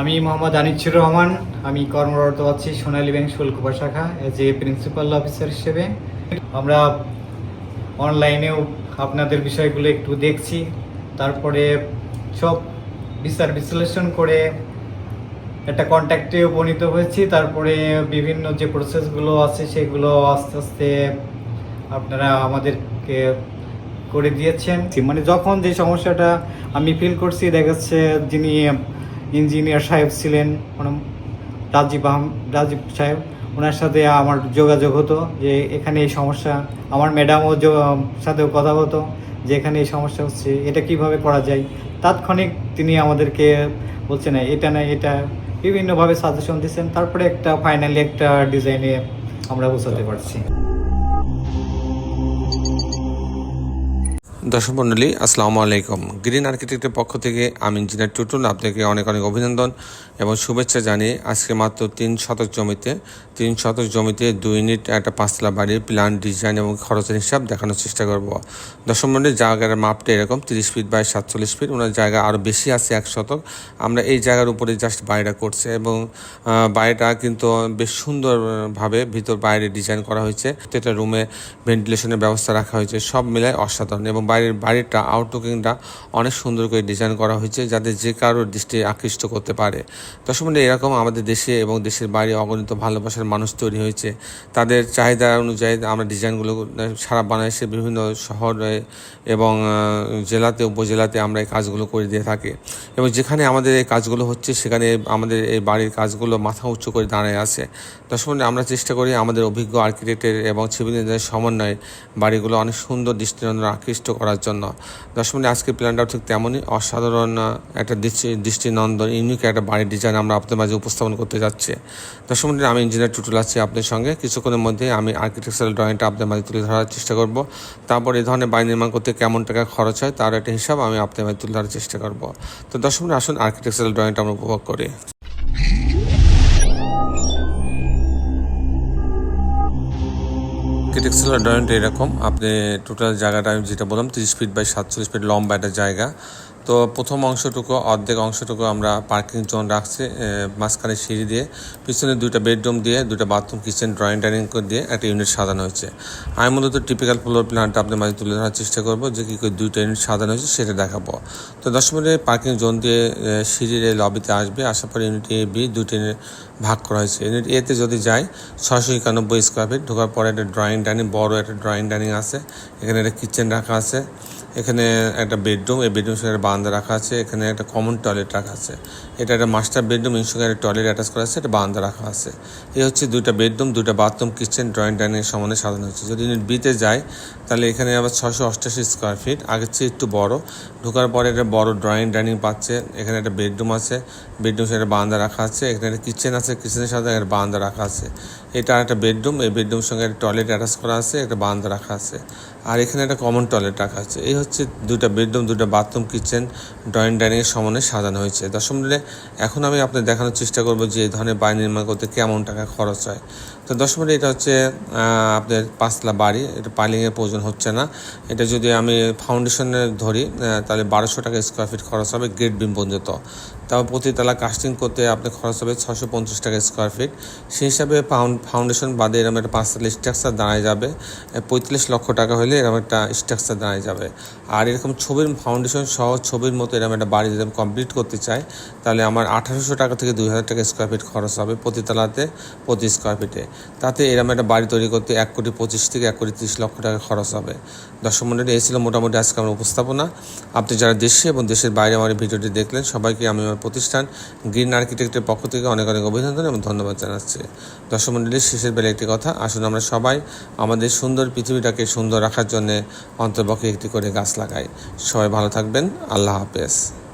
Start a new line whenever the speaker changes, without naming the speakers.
আমি মোহাম্মদ আনিসুর রহমান, আমি কর্মরত আছি সোনালী ব্যাংক শুল্কপা শাখা এজ এ প্রিন্সিপাল অফিসার হিসেবে। আমরা অনলাইনেও আপনাদের বিষয়গুলো একটু দেখছি, তারপরে সব বিচার বিশ্লেষণ করে একটা কন্ট্যাক্টে উপনীত হয়েছি, তারপরে বিভিন্ন যে প্রসেসগুলো আছে সেগুলো আস্তে আস্তে আপনারা আমাদেরকে করে দিয়েছেন। মানে যখন যে সমস্যাটা আমি ফিল করছি, দেখা যাচ্ছে যিনি ইঞ্জিনিয়ার সাহেব ছিলেন রাজীব আহম, রাজীব সাহেব। ওনার সাথে আমার যোগাযোগ হতো যে, এখানে এই সমস্যা। আমার ম্যাডামও সাথেও কথা হতো যে, এখানে এই সমস্যা হচ্ছে, এটা কীভাবে করা যায়? তাৎক্ষণিক তিনি আমাদেরকে বলছেন না এটা না, এটা। বিভিন্নভাবে সাজেশন দিচ্ছেন। তারপরে একটা, ফাইনালি একটা ডিজাইনে আমরা বোঝাতে পারছি।
দর্শক মণ্ডলী, আসসালামু আলাইকুম। গ্রিন আর্কিটেক্টের পক্ষ থেকে আমি ইঞ্জিনিয়ার টুটুল আপনাকে অনেক অনেক অভিনন্দন এবং শুভেচ্ছা জানিয়ে আজকে মাত্র তিন শতক জমিতে, তিন শতক জমিতে দুই ইউনিট একটা পাঁচতলা বাড়ির প্ল্যান, ডিজাইন এবং খরচের হিসাব দেখানোর চেষ্টা করব। দর্শক মণ্ডলী, জায়গার মাপটা এরকম, তিরিশ ফিট বাই সাতচল্লিশ ফিট, ওনার জায়গা আরও বেশি আছে এক শতক। আমরা এই জায়গার উপরে জাস্ট বাড়িটা করছে এবং বাড়িটা কিন্তু বেশ সুন্দরভাবে ভিতর বাইরে ডিজাইন করা হয়েছে। প্রত্যেকটা রুমে ভেন্টিলেশনের ব্যবস্থা রাখা হয়েছে, সব মিলায় অসাধারণ এবং বাইরের বাড়িটা আউটলুকিংটা অনেক সুন্দর করে ডিজাইন করা হয়েছে যাতে যে কারোর দৃষ্টি আকৃষ্ট করতে পারে। মণ্ডলী, এরকম আমাদের দেশে এবং দেশের বাইরে অগণিত ভালোবাসার মানুষ তৈরি হয়েছে। তাদের চাহিদা অনুযায়ী আমরা ডিজাইনগুলো সারা বাংলাদেশে বিভিন্ন শহরে এবং জেলাতে উপজেলাতে আমরা এই কাজগুলো করে দিয়ে থাকি। এবং যেখানে আমাদের এই কাজগুলো হচ্ছে সেখানে আমাদের এই বাড়ির কাজগুলো মাথা উঁচু করে দাঁড়ায় আছে। মণ্ডলী, আমরা চেষ্টা করি আমাদের অভিজ্ঞ আর্কিটেক্টের এবং সিভিল সমন্বয়ে বাড়িগুলো অনেক সুন্দর দৃষ্টিনন্দন আকৃষ্ট করার জন্য। দর্শক মণ্ডলী, আজকের প্ল্যানটাও ঠিক তেমনই। অসাধারণ একটা দৃষ্টি দৃষ্টিনন্দন ইউনিক একটা বাড়ির ডিজাইন আমরা আপনাদের মাঝে উপস্থাপন করতে যাচ্ছি। মণ্ডলী, আমি ইঞ্জিনিয়ার টুটুল আছি আপনার সঙ্গে। কিছুক্ষণের মধ্যে আমি আর্কিটেকচারাল ড্রয়িংটা আপনাদের মাঝে তুলে ধরার চেষ্টা করব। তারপর এই ধরনের বাড়ি নির্মাণ করতে কেমন টাকা খরচ হয় তার একটা হিসাব আমি আপনাদের মাঝে তুলে ধরার চেষ্টা করব। তো দর্শক মণ্ডলী, আসুন আর্কিটেকচারাল ড্রয়িংটা আমরা উপভোগ করি। আর্কিটেকচারাল ড্রয়িংটা এরকম। আপনি টোটাল জায়গাটা আমি যেটা বললাম, তিরিশ ফিট বাই সাতচল্লিশ ফিট লম্বা একটা জায়গা। তো প্রথম অংশটুকু, অর্ধেক অংশটুকু আমরা পার্কিং জোন রাখছি মাঝখানে সিঁড়ি দিয়ে। পিছনে দুইটা বেডরুম দিয়ে, দুইটা বাথরুম কিচেন ড্রয়িং ডাইনিং করে দিয়ে একটা ইউনিট সাজানো হয়েছে। আমি মূলত টিপিক্যাল ফ্লোর প্ল্যানটা আপনার মাঝে তুলে ধরার চেষ্টা করব যে কী করে দুইটা ইউনিট সাজানো হয়েছে সেটা দেখাবো। তো দশ মিনিটে পার্কিং জোন দিয়ে সিঁড়ির লবিতে আসবে, আসার পর ইউনিট এ বি দুইটা ভাগ করা হয়েছে। ইউনিট এতে যদি যাই ছশো একানব্বই স্কোয়ার ফিট ঢোকার পরে একটা ড্রয়িং ডাইনিং বড় একটা ড্রয়িং ডাইনিং আছে। এখানে একটা কিচেন রাখা আছে। এখানে একটা বেডরুম এই বেডরুম সঙ্গে বারান্দা রাখা আছে, এখানে একটা কমন টয়লেট রাখা আছে। এটা একটা মাস্টার বেডরুম একটা টয়লেট অ্যাটাচ করা আছে একটা বারান্দা রাখা আছে। এই হচ্ছে দুইটা বেডরুম দুইটা বাথরুম কিচেন ড্রয়িং ডাইনিং সমানে সাজানো হচ্ছে যদি ইউনিট বিতে যায় তাহলে এখানে আবার ছশো অষ্টাশি স্কোয়ার ফিট আগের চেয়ে একটু বড়। ঢোকার পরে একটা বড় ড্রয়িং ডাইনিং পাচ্ছে, এখানে একটা বেডরুম আছে বেডরুম একটা বারান্দা রাখা আছে, এখানে একটা কিচেন আছে কিচেনের সাথে একটা বারান্দা রাখা আছে। এটা আর একটা বেডরুম এই বেডরুম সঙ্গে একটা টয়লেট অ্যাটাচ করা আছে, একটা বারান্দা রাখা আছে। আর এখানে একটা কমন টয়লেট রাখা আছে। এই হচ্ছে দুইটা বেডরুম দুইটা বাথরুম কিচেন ড্রয়িং ডাইনিং সমানে সাজানো হয়েছে। দশম মিলে এখন আমি আপনাদের দেখানোর চেষ্টা করব যে এই ধরনের বাড়ি নির্মাণ করতে কেমন টাকা খরচ হয়। তো দশম মিলে এটা হচ্ছে আপনার পাঁচতলা বাড়ি। এটা পাইলিংয়ের প্রয়োজন হচ্ছে না। এটা যদি আমি ফাউন্ডেশনে ধরি তাহলে বারোশো টাকা স্কোয়ার ফিট খরচ হবে গেট বিম পর্যন্ত। তাও প্রতিতলা কাস্টিং করতে আপনার খরচ হবে ছশো পঞ্চাশ টাকা স্কোয়ার ফিট সেই হিসাবে ফাউন্ড ফাউন্ডেশন বাদে এরকম একটা পাঁচতলা স্ট্রাকচার দাঁড়ায় যাবে। পঁয়তাল্লিশ লক্ষ টাকা হলে এরকম একটা স্ট্রাকচার দাঁড়িয়ে যাবে। আর এরকম ছবির ফাউন্ডেশন সহ ছবির মতো এরকম একটা বাড়ি যদি আমি কমপ্লিট করতে চাই, তাহলে আমার আঠারোশো টাকা থেকে দুই হাজার টাকা স্কোয়ার ফিট খরচ হবে প্রতিতলাতে প্রতি স্কোয়ার ফিটে তাতে এরকম একটা বাড়ি তৈরি করতে এক কোটি পঁচিশ থেকে এক কোটি তিরিশ লক্ষ টাকা খরচ হবে। দর্শক মন্ডলী, এই ছিল মোটামুটি আজকে আমার উপস্থাপনা। আপনি যারা দেশে এবং দেশের বাইরে আমার এই ভিডিওটি দেখলেন, সবাইকে আমি আমার প্রতিষ্ঠান গ্রিন আর্কিটেক্টের পক্ষ থেকে অনেক অনেক অভিনন্দন এবং ধন্যবাদ জানাচ্ছি। দর্শক মন্ডলীর শেষের বেলা একটি কথা, আসুন আমরা সবাই আমাদের সুন্দর পৃথিবীটাকে সুন্দর রাখার জন্য অন্তর্পক্ষে একটি করে গাছ লাগাই। সবাই ভালো থাকবেন। আল্লাহ হাফেজ।